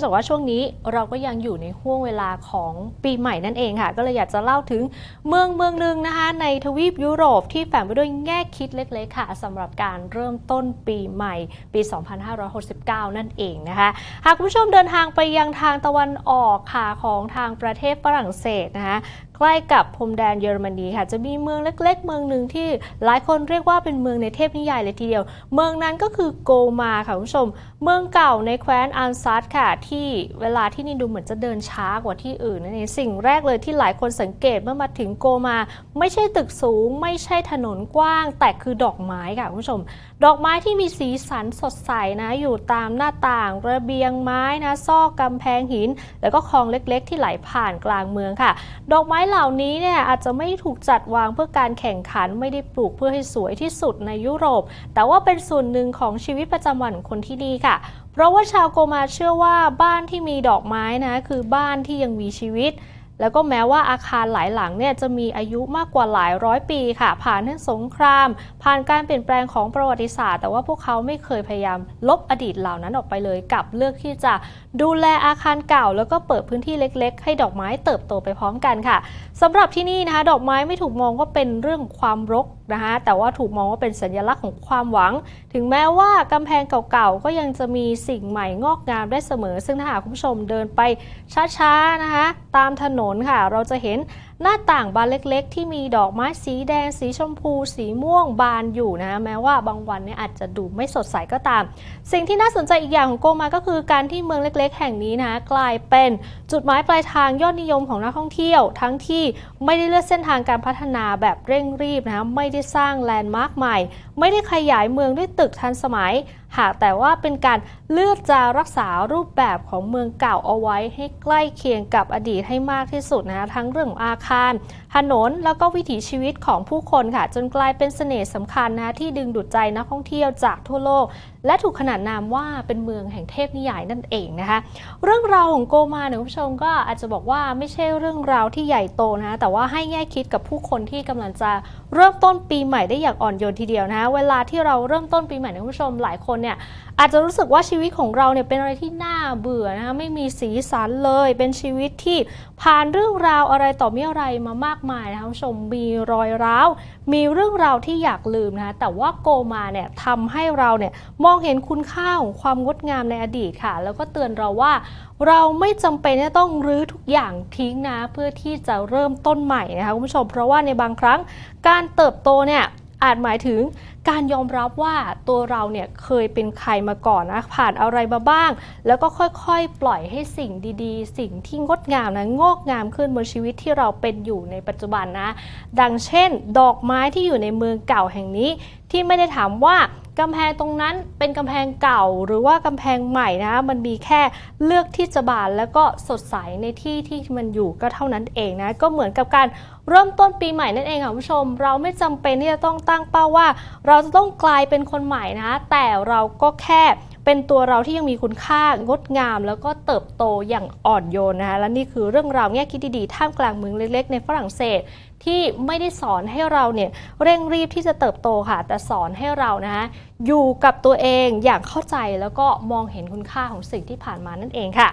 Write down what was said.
องจากว่าช่วงนี้เราก็ยังอยู่ในห่วงเวลาของปีใหม่นั่นเองค่ะ ก็เลยอยากจะเล่าถึงเมืองเมืองหนึ่งนะคะในทวีปยุโรปที่แฝงไปด้วยแง่คิดเล็กๆค่ะสำหรับการเริ่มต้นปีใหม่ปี 2569 นั่นเองนะคะ หากคุณผู้ชมเดินทางไปยังทางตะวันออกค่ะของทางประเทศฝรั่งเศสนะคะ ใกล้กับพรมแดนเยอรมนีค่ะ จะมีเมืองเล็ก ๆ เมืองหนึ่งที่หลายคนเรียกว่าเป็นเมืองในเทพนิยายเลยทีเดียว เมืองนั้นก็คือโกมาค่ะคุณผู้ชม เมืองเก่าในแคว้นอันซัตค่ะ ที่เวลาที่นี่ดูเหมือนจะเดินช้ากว่าที่อื่นนั่นเองสิ่งแรกเลยที่หลายคนสังเกตเมื่อมาถึงโกมา ไม่ใช่ตึกสูง ไม่ใช่ถนนกว้าง แต่คือดอกไม้ค่ะคุณผู้ชม ดอกไม้ที่มีสีสันสดใสนะอยู่ตามหน้าต่างระเบียงไม้นะซอกกำแพงหิน แล้วก็คลองเล็ก ๆ ที่ไหลผ่านกลางเมืองค่ะ ดอกไม้เหล่านี้เนี่ยอาจจะไม่ถูกจัดวางเพื่อการแข่งขันไม่ได้ปลูกเพื่อให้สวยที่สุดในยุโรป แต่ว่าเป็นส่วนหนึ่งของชีวิตประจำวันของคนที่นี่ค่ะ เพราะว่าชาวโกมาเชื่อว่าบ้านที่มีดอกไม้นะคือบ้านที่ยังมีชีวิต แล้วก็แม้ว่าอาคารหลายหลังเนี่ยจะมีอายุมากกว่าหลายร้อยปีค่ะ ผ่านทั้งสงคราม ผ่านการเปลี่ยนแปลงของประวัติศาสตร์ แต่ว่าพวกเขาไม่เคยพยายามลบอดีตเหล่านั้นออกไปเลยกลับเลือกที่จะดูแลอาคารเก่า แล้วก็เปิดพื้นที่เล็ก ๆ ให้ดอกไม้เติบโตไปพร้อมกันค่ะสำหรับที่นี่นะคะ ดอกไม้ไม่ถูกมองว่าเป็นเรื่องความรก นะคะแต่ว่าถูกมองว่าเป็นสัญลักษณ์ของความหวัง ถึงแม้ว่ากำแพงเก่าๆ ก็ยังจะมีสิ่งใหม่งอกงามได้เสมอ ซึ่งถ้าหากคุณผู้ชมเดินไปช้าๆนะคะตามถนนค่ะ เราจะเห็น หน้าต่างบานเล็กๆ ที่มีดอกไม้สีแดง สีชมพู สีม่วงบานอยู่นะ แม้ว่าบางวันเนี่ยอาจจะดูไม่สดใสก็ตาม สิ่งที่น่าสนใจอีกอย่างของโกมาก็คือการที่เมืองเล็ก ๆ แห่งนี้นะกลายเป็นจุดหมายปลายทางยอดนิยมของนักท่องเที่ยว ทั้งที่ไม่ได้เลือกเส้นทางการพัฒนาแบบเร่งรีบนะคะไม่ได้สร้างแลนด์มาร์คใหม่ ไม่ได้ขยายเมืองด้วยตึกทันสมัย หากแต่ว่าเป็นการเลือกจะรักษารูปแบบของเมืองเก่าเอาไว้ให้ใกล้เคียงกับอดีตให้มากที่สุดนะคะทั้งเรื่องของอาคาร ถนนแล้วก็วิถีชีวิตของผู้คนค่ะ จนกลายเป็นเสน่ห์สำคัญนะที่ดึงดูดใจนักท่องเที่ยวจากทั่วโลกและถูกขนานนามว่าเป็นเมืองแห่งเทพนิยายนั่นเองนะคะ เรื่องราวของโกมาเนี่ยคุณผู้ชมก็อาจจะบอกว่าไม่ใช่เรื่องราวที่ใหญ่โตนะแต่ว่าให้แง่คิดกับผู้คนที่กำลังจะเริ่มต้นปีใหม่ได้อย่างอ่อนโยนทีเดียวนะคะเวลาที่เราเริ่มต้นปีใหม่เนี่ยคุณผู้ชมหลายคนเนี่ยอาจจะรู้สึกว่าชีวิตของเราเนี่ยเป็นอะไรที่น่าเบื่อนะคะไม่มีสีสันเลย เป็นชีวิตที่ผ่านเรื่องราวอะไรต่อมีอะไรมามากมายนะคะชมมีรอยร้าวมีเรื่องราวที่อยากลืมนะคะแต่ว่าโกมาเนี่ยทำให้เราเนี่ยมองเห็นคุณค่าของความงดงามในอดีตค่ะ แล้วก็เตือนเราว่าเราไม่จำเป็นจะต้องรื้อทุกอย่างทิ้งนะ เพื่อที่จะเริ่มต้นใหม่นะคะคุณผู้ชมเพราะว่าในบางครั้งการเติบโตเนี่ย อาจหมายถึงการยอมรับว่าตัวเราเนี่ยเคยเป็นใครมาก่อนนะผ่านอะไรมาบ้าง แล้วก็ค่อยๆ ปล่อยให้สิ่งดีๆ สิ่งที่งดงามนะงอกงามขึ้นบนชีวิตที่เราเป็นอยู่ในปัจจุบันนะ ดังเช่น ดอกไม้ที่อยู่ในเมืองเก่าแห่งนี้ที่ไม่ได้ถามว่า กำแพงตรงนั้นเป็นกำแพงเก่าหรือว่ากำแพงใหม่นะมันมีแค่เลือกที่จะบานแล้วก็สดใสในที่ที่มันอยู่ก็เท่านั้นเองนะก็เหมือนกับการเริ่มต้นปีใหม่นั่นเองค่ะผู้ชม เราไม่จำเป็นที่จะต้องตั้งเป้าว่า เราจะต้องกลายเป็นคนใหม่นะ แต่เราก็แค่ เป็นตัวเราที่ยังมีคุณค่างดงาม แล้วก็เติบโตอย่างอ่อนโยนนะคะและนี่คือเรื่องราวแง่คิดดีๆท่ามกลางเมืองเล็ก ๆ ในฝรั่งเศสที่ไม่ได้สอนให้เราเนี่ยเร่งรีบที่จะเติบโตค่ะ แต่สอนให้เรานะคะอยู่กับตัวเองอย่างเข้าใจแล้วก็มองเห็นคุณค่าของสิ่งที่ผ่านมานั่นเองค่ะ